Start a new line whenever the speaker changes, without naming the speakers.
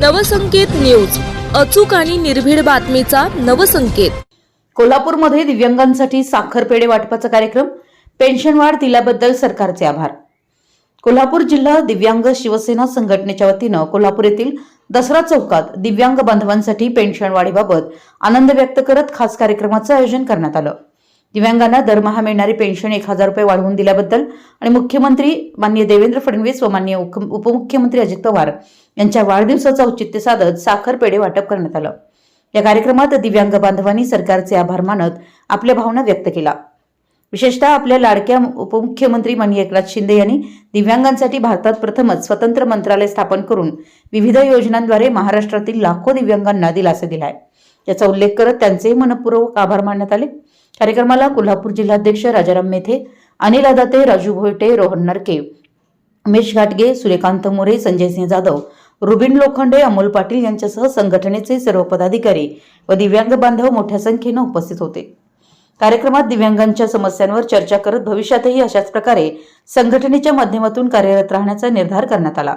Navsanket news अचूक आणि निर्भीड बातमीचा नवसंकेत.
कोल्हापूरमध्ये दिव्यांगांसाठी साखर पेढे वाटपाचा कार्यक्रम पेन्शन वाढ दिल्याबद्दल सरकारचे आभार. कोल्हापूर जिल्हा दिव्यांग शिवसेना संघटनेच्या वतीनं कोल्हापूर येथील दसरा चौकात दिव्यांग बांधवांसाठी पेन्शन वाढीबाबत आनंद व्यक्त करत खास कार्यक्रमाचं आयोजन करण्यात आलं. दिव्यांगांना दरमहा मिळणारी पेन्शन एक हजार रुपये वाढवून दिल्याबद्दल आणि मुख्यमंत्री माननीय देवेंद्र फडणवीस व मान्य उपमुख्यमंत्री अजित पवार यांच्या वाढदिवसाचं औचित्य साधत साखर पेढे वाटप करण्यात आलं. या कार्यक्रमात दिव्यांग बांधवांनी सरकारचे आभार मानत आपल्या भावना व्यक्त केला विशेषतः आपल्या लाडक्या उपमुख्यमंत्री माननीय एकनाथ शिंदे यांनी दिव्यांगांसाठी भारतात प्रथमच स्वतंत्र मंत्रालय स्थापन करून विविध योजनांद्वारे महाराष्ट्रातील लाखो दिव्यांगांना दिलासा दिलाय. याचा उल्लेख करत त्यांचे मनपूर्वक आभार मानण्यात आले. कार्यक्रमाला कोल्हापूर जिल्हाध्यक्ष राजाराम मेथे अनिल अदाते राजू भोयटे रोहन नरके उमेश घाटगे सूर्यकांत मोरे संजय सिंह जाधव रुबिन लोखंडे अमोल पाटील यांच्यासह संघटनेचे सर्व पदाधिकारी व दिव्यांग बांधव मोठ्या संख्येनं उपस्थित होते. कार्यक्रमात दिव्यांगांच्या समस्यांवर चर्चा करत भविष्यातही अशाच प्रकारे संघटनेच्या माध्यमातून कार्यरत राहण्याचा निर्धार करण्यात आला.